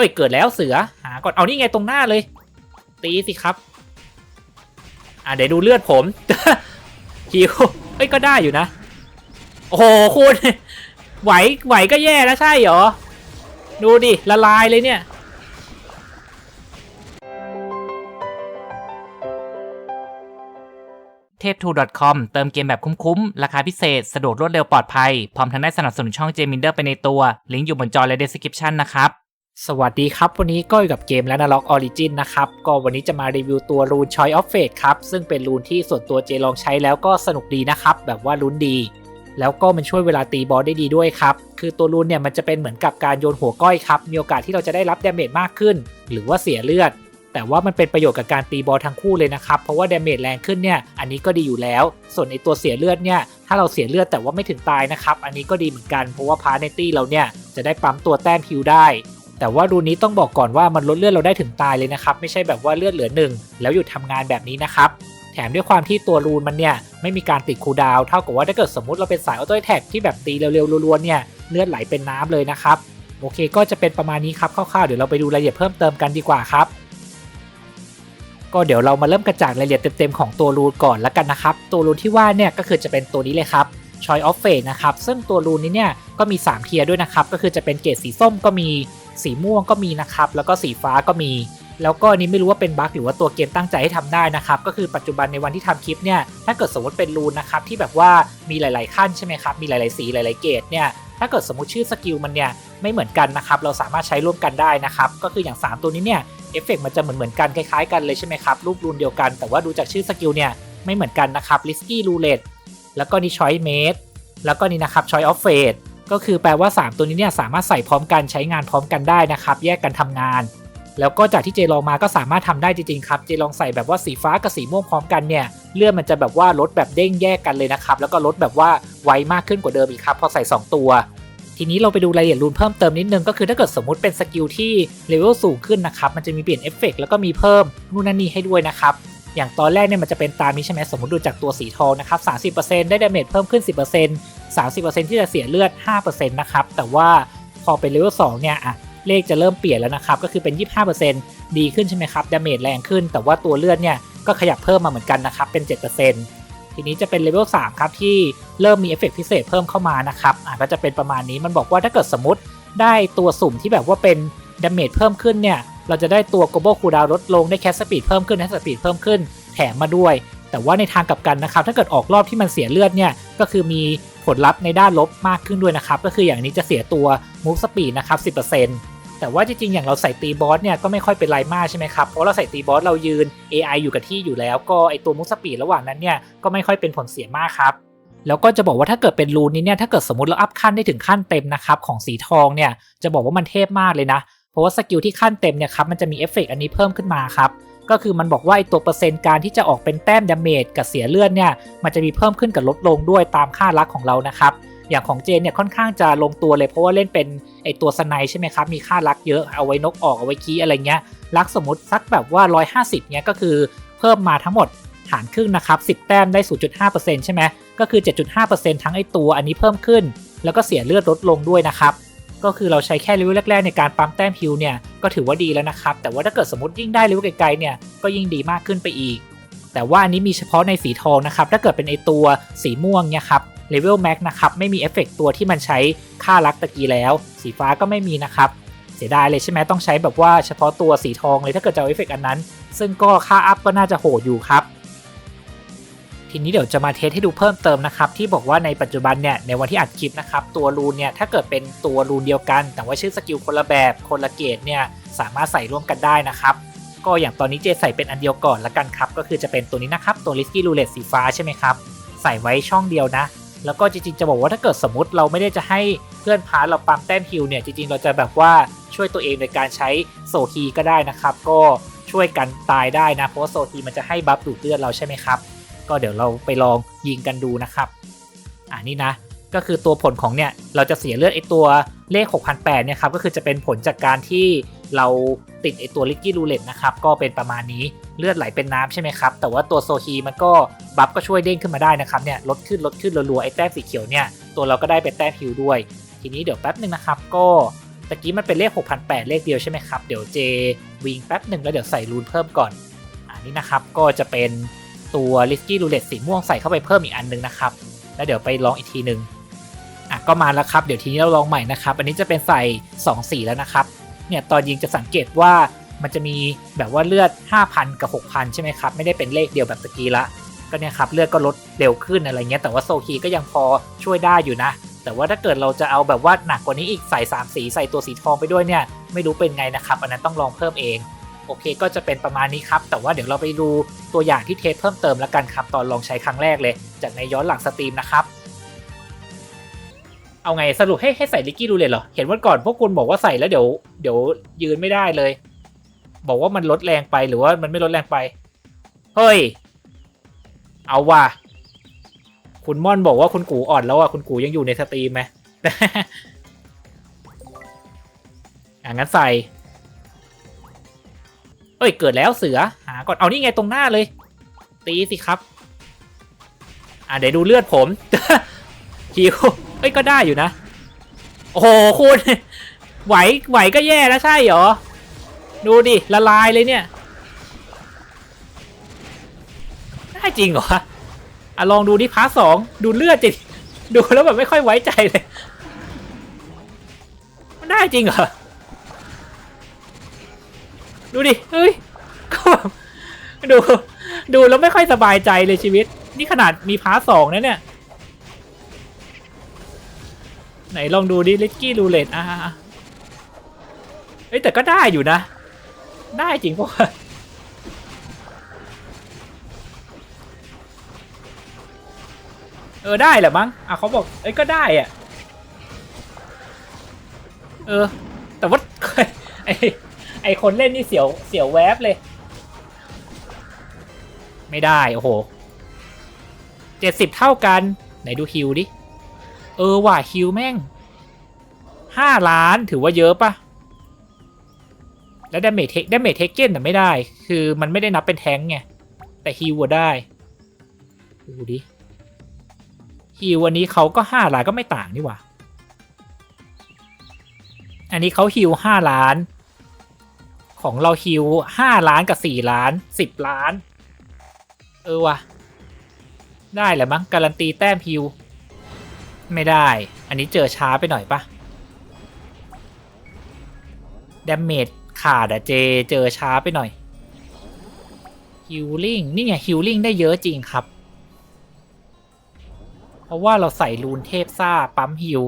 อ้ยเกิดแล้วเสือหาก่อนเอานี่ไงตรงหน้าเลย ตีสิครับ อะเดี๋ยวดูเลือดผมฮิวเอ้ยก็ได้อยู่นะ โอ้โหคุณไหวไหวก็แย่แล้วใช่เหรอ ดูดิละลายเลยเนี่ยเทพ 2.com เติมเกมแบบคุ้มๆ ราคาพิเศษ สะดวกรวดเร็วปลอดภัย พร้อมทั้งได้สนับสนุนช่องเจมินเดอร์ไปในตัว ลิงก์อยู่บนจอและ description นะครับ สวัสดีครับ วันนี้ก็อยู่กับเกมและน a ล็อกออริจินนะครับ ก็วันนี้จะมารีวิวตัวรูน Choice of Fate ครับ ซึ่งเป็นรูนที่ส่วนตัวเจลองใช้แล้วก็สนุกดีนะครับ แบบว่าลุ้นดี แล้วก็มันช่วยเวลาตีบอสได้ดีด้วยครับ คือตัวรูนเนี่ยมันจะเป็นเหมือนกับการโยนหัวก้อยครับ มีโอกาสที่เราจะได้รับดาเมจมากขึ้น หรือว่าเสียเลือด แต่ว่ามันเป็นประโยชน์กับการตีบอลทั้งคู่เลยนะครับ เพราะว่าดาเมจแรงขึ้นเนี่ย อันนี้ก็ดีอยู่แล้ว ส่วนในตัวเสียเลือดเนี่ย ถ้าเราเสียเลือดแต่ว่าไม่ถึงตายนะครับ อันนี้ก็ดีเหมือนกัน เพราะว่าพาเนตี้เราเนี่ยจะได้ปั๊มตัวแต้มฮิวได้ แต่ว่ารูนี้ต้องบอกก่อนว่ามันลดเลือดเราได้ถึงตายเลยนะครับ ไม่ใช่แบบว่าเลือดเหลือหนึ่งแล้วหยุดทำงานแบบนี้นะครับ แถมด้วยความที่ตัวรูนมันเนี่ยไม่มีการติดคูดาวเท่ากับว่าถ้าเกิดสมมติเราเป็นสายออโต้แท็กที่แบบตีเร็วๆรัวๆเนี่ยเลือดไหลเป็นน้ำเลยนะครับโอเค ก็จะเป็นประมาณนี้ครับคร่าวๆเดี๋ยวเราไปดูรายละเอียดเพิ่มเติมกันดีกว่าครับก็เดี๋ยวเรามาเริ่มกระจายรายละเอียดเต็มๆของตัวรูนก่อนแล้วกันนะครับ ตัวรูนที่ว่าเนี่ยก็คือจะเป็นตัวนี้เลยครับ Choice of Fate นะครับ ซึ่งตัวรูนนี้เนี่ยก็มี 3 เทียร์ด้วยนะครับ ก็คือจะเป็นเกรดสีส้มก็มี สีม่วงก็มีนะครับ แล้วก็สีฟ้าก็มี แล้วก็นี้ไม่รู้ว่าเป็นบั๊กหรือว่าตัวเกมตั้งใจให้ทำได้นะครับ ก็คือปัจจุบันในวันที่ทำคลิปเนี่ย ถ้าเกิดสมมติเป็นรูนนะครับที่แบบว่ามีหลาย ๆ ขั้นใช่ไหมครับ มีหลาย ๆ สีหลาย ๆ เกรดเนี่ย ถ้าเกิดสมมติชื่อสกิลมันเนี่ยไม่เหมือนกันนะครับ เราสามารถใช้ร่วมกันได้นะครับ ก็คืออย่าง 3 ตัวนี้เนี่ย เอฟเฟกมันจะเหมือนเหมือนกันคล้าย ๆ กันเลยใช่ไหมครับ รูปรูนเดียวกัน แต่ว่าดูจากชื่อสกิลเนี่ยไม่เหมือนกันนะครับ risky roulette แล้วก็นี่ choice mate แล้วก็นี่นะครับ choice of fate ก็คือแปลว่า 3 ตัวนี้เนี่ยสามารถใส่พร้อมกันใช้งานพร้อมกันได้นะครับ แยกกันทำงาน แล้วก็จากที่เจลองมาก็สามารถทำได้จริงๆครับเจลองใส่แบบว่าสีฟ้ากับสีม่วงพร้อมกันเนี่ยเลือดมันจะแบบว่าลดแบบเด้งแยกกันเลยนะครับแล้วก็ลดแบบว่าไวมากขึ้นกว่าเดิมอีกครับพอใส่ 2 ตัวทีนี้เราไปดูรายละเอียดรูนเพิ่มเติมนิดนึงก็คือถ้าเกิดสมมติเป็นสกิลที่เลเวลสูงขึ้นนะครับ มันจะมีเปลี่ยนเอฟเฟกแล้วก็มีเพิ่มนู่นนั่นนี่ให้ด้วยนะครับ อย่างตอนแรกเนี่ยมันจะเป็นตามนี้ใช่ไหมสมมติดูจากตัวสีทองนะครับ30%ได้ดาเมจเพิ่มขึ้น 10% 30%ที่จะเสียเลือด 5%นะครับ แต่ว่าพอเป็นเลเวล2เนี่ยอะเลขจะเริ่มเปลี่ยนแล้วนะครับ ก็คือเป็น 25%ดีขึ้นใช่ไหมครับดาเมจแรงขึ้น แต่ว่าตัวเลือดเนี่ยก็ขยับเพิ่มมาเหมือนกันนะครับ เป็น 7%ทีนี้จะเป็นเลเวล3ครับที่เริ่มมีเอฟเฟกต์พิเศษเพิ่มเข้ามานะครับอะก็จะเป็นประมาณนี้มันบอกว่าถ้าเกิดสมมติได้ตัวสุ่มที่แบบว่าเป็นดาเมจเพิ่มขึ้นเนี่ย เราจะได้ตัว global cooldown ลดลงได้แคสสปีดเพิ่มขึ้นแคสสปีดเพิ่มขึ้นแถมมาด้วย แต่ว่าในทางกลับกันนะครับ ถ้าเกิดออกรอบที่มันเสียเลือดเนี่ยก็คือมีผลลัพธ์ในด้านลบมากขึ้นด้วยนะครับ ก็คืออย่างนี้จะเสียตัว move speed นะครับ 10%แต่ว่าจริงๆ อย่างเราใส่ตีบอสเนี่ยก็ไม่ค่อยเป็นไรมากใช่ไหมครับ เพราะเราใส่ตีบอสเรายืน AI อยู่กับที่อยู่แล้ว ก็ไอตัว move speed ระหว่างนั้นเนี่ยก็ไม่ค่อยเป็นผลเสียมากครับแล้วก็จะบอกว่าถ้าเกิดเป็นรูนนี้เนี่ยถ้าเกิดสมมติเราอัพขั้นได้ถึงขั้นเต็มนะครับของสีทองเนี่ยจะบอกว่ามันเทพมากเลยนะ เพราะว่าสกิลที่ขั้นเต็มเนี่ยครับมันจะมีเอฟเฟกต์อันนี้เพิ่มขึ้นมาครับก็คือมันบอกว่าไอตัวเปอร์เซ็นต์การที่จะออกเป็นแต้มดาเมจกับเสียเลือดเนี่ยมันจะมีเพิ่มขึ้นกับลดลงด้วยตามค่ารักของเรานะครับอย่างของเจนเนี่ยค่อนข้างจะลงตัวเลยเพราะว่าเล่นเป็นไอตัวสไนใช่ไหมครับมีค่ารักเยอะเอาไว้นกออกเอาไว้คีอะไรเงี้ยรักสมมติสักแบบว่า 150เนี่ยก็คือเพิ่มมาทั้งหมดหารครึ่งนะครับ10 แต้มได้ 0.5%ใช่ไหมก็คือ 7.5%ทั้งไอตัวอันนี้เพิ่มขึ้น แล้วก็เสียเลือดลดลงด้วยนะครับ ก็คือเราใช้แค่เลเวลแรกๆในการปั๊มแต้มฮิวเนี่ยก็ถือว่าดีแล้วนะครับ แต่ว่าถ้าเกิดสมมติยิ่งได้เลเวลไกลๆเนี่ยก็ยิ่งดีมากขึ้นไปอีก แต่ว่าอันนี้มีเฉพาะในสีทองนะครับ ถ้าเกิดเป็นไอตัวสีม่วงเนี่ยครับเลเวลแม็กนะครับไม่มีเอฟเฟกตัวที่มันใช้ค่ารักตะกี้แล้ว สีฟ้าก็ไม่มีนะครับ เสียดายเลยใช่ไหมต้องใช้แบบว่าเฉพาะตัวสีทองเลยถ้าเกิดจะเอาเอฟเฟกอันนั้น ซึ่งก็ค่าอัพก็น่าจะโหดอยู่ครับ ทีนี้เดี๋ยวจะมาเทสให้ดูเพิ่มเติมนะครับที่บอกว่าในปัจจุบันเนี่ยในวันที่อัดคลิปนะครับตัวรูนเนี่ยถ้าเกิดเป็นตัวรูนเดียวกัน แต่ว่าชื่อสกิลคนละแบบคนละเกรดเนี่ยสามารถใส่ร่วมกันได้นะครับก็อย่างตอนนี้เจใส่เป็นอันเดียวก่อนละกันครับก็คือจะเป็นตัวนี้นะครับตัว Risky Roulette สีฟ้าใช่ไหมครับใส่ไว้ช่องเดียวนะ แล้วก็จริงๆจะบอกว่าถ้าเกิดสมมติเราไม่ได้จะให้เพื่อนพาร์ทเราปั๊มแต้มฮิวเนี่ยจริงๆเราจะแบบว่าช่วยตัวเองโดยการใช้โซฮีก็ได้นะครับ ก็ช่วยกันตายได้นะเพราะว่าโซฮีมันจะให้บัฟดูดเลือดเราใช่ไหมครับ ก็เดี๋ยวเราไปลองยิงกันดูนะครับอ่านี่นะก็คือตัวผลของเนี่ยเราจะเสียเลือดไอตัวเลข 6,008เนี่ยครับก็คือจะเป็นผลจากการที่เราติดไอตัวลิกกี้รูเล็ตนะครับก็เป็นประมาณนี้เลือดไหลเป็นน้ำใช่ไหมครับแต่ว่าตัวโซฮีมันก็บัฟก็ช่วยเด้งขึ้นมาได้นะครับเนี่ยลดขึ้นลดขึ้นรัวๆไอแต้มสีเขียวเนี่ยตัวเราก็ได้เป็นแต้มฮิวด้วย ทีนี้เดี๋ยวแป๊บหนึ่งนะครับก็ตะกี้มันเป็นเลข 6,008 เลขเดียวใช่ไหมครับเดี๋ยวเจวิ่งแป๊บหนึ่งแล้วเดี๋ยวใส่รูนเพิ่มก่อนอันนี้นะครับก็จะเป็น ตัวลิสกี้รูเล็ตสีม่วงใส่เข้าไปเพิ่มอีกอันนึงนะครับ แล้วเดี๋ยวไปลองอีกทีหนึ่งอะก็มาแล้วครับ เดี๋ยวทีนี้เราลองใหม่นะครับ อันนี้จะเป็นใส่2สีแล้วนะครับ เนี่ยตอนยิงจะสังเกตว่ามันจะมีแบบว่าเลือด 5,000 กับ 6,000 ใช่ไหมครับ ไม่ได้เป็นเลขเดียวแบบตะกี้ละ ก็เนี่ยครับเลือดก็ลดเร็วขึ้นอะไรเงี้ย แต่ว่าโซคีก็ยังพอช่วยได้อยู่นะ แต่ว่าถ้าเกิดเราจะเอาแบบว่าหนักกว่านี้อีกใส่ 3 สีใส่ตัวสีทองไปด้วยเนี่ย ไม่รู้เป็นไงนะครับ อันนั้นต้องลองเพิ่มเอง โอเคก็จะเป็นประมาณนี้ครับ แต่ว่าเดี๋ยวเราไปดูตัวอย่างที่เทสเพิ่มเติมแล้วกันครับ ตอนลองใช้ครั้งแรกเลย จากในย้อนหลังสตรีมนะครับ เอาไงสรุปให้ให้ใส่ลิกกี้รูเลยเหรอ เห็นวันก่อนพวกคุณบอกว่าใส่แล้วเดี๋ยวเดี๋ยวยืนไม่ได้เลย บอกว่ามันลดแรงไปหรือว่ามันไม่ลดแรงไป เฮ้ย เอาว่ะคุณม่อนบอกว่าคุณกูอ่อนแล้วอะคุณกูยังอยู่ในสตรีมไหมอะงั้นใส่ เอ้ยเกิดแล้วเสือหาก่อนเอานี่ไงตรงหน้าเลย ตีสิครับ อะเดี๋ยวดูเลือดผมฮิวเอ้ยก็ได้อยู่นะ โอ้โหคุณไหวไหวก็แย่แล้วใช่เหรอ ดูดิละลายเลยเนี่ยได้จริงเหรออะลองดูดิพาร์ทสองดูเลือดจิดูแล้วแบบไม่ค่อยไว้ใจเลย มันได้จริงเหรอ ดูดิเฮ้ยก็แบบดู ดูแล้วไม่ค่อยสบายใจเลยชีวิต นี่ขนาดมีพาร์ทสองนะเนี่ย ไหนลองดูดิลิกกี้รูเลตอ่าเอ้ยแต่ก็ได้อยู่นะ ได้จริงปะวะเออได้แหละมั้ง อะเขาบอก เอ้ยก็ได้อะ เออ แต่ว่าไอ ไอคนเล่นนี่เสียวเสียวแวบเลย ไม่ได้ โอ้โหเจ็ดสิบเท่ากัน ไหนดูฮิวดิ เออว่ะฮิวแม่งห้าล้านถือว่าเยอะปะแล้วดาเมจเทคดาเมจเทคเก้นแต่ไม่ได้ คือมันไม่ได้นับเป็นแทงไง แต่ฮิวได้ ดูดิฮิวอันนี้เขาก็ห้าล้านก็ไม่ต่างนี่หว่า อันนี้เขาฮิวห้าล้าน ของเราฮิวห้าล้านกับสี่ล้านสิบล้าน เออวะได้แหละมั้งการันตีแต้มฮิว ไม่ได้ อันนี้เจอช้าไปหน่อยปะดาเมจขาดอะเจเจอช้าไปหน่อยฮิลลิ่งนี่ไงฮิลลิ่งได้เยอะจริงครับ เพราะว่าเราใส่รูนเทพซ่าปั๊มฮิล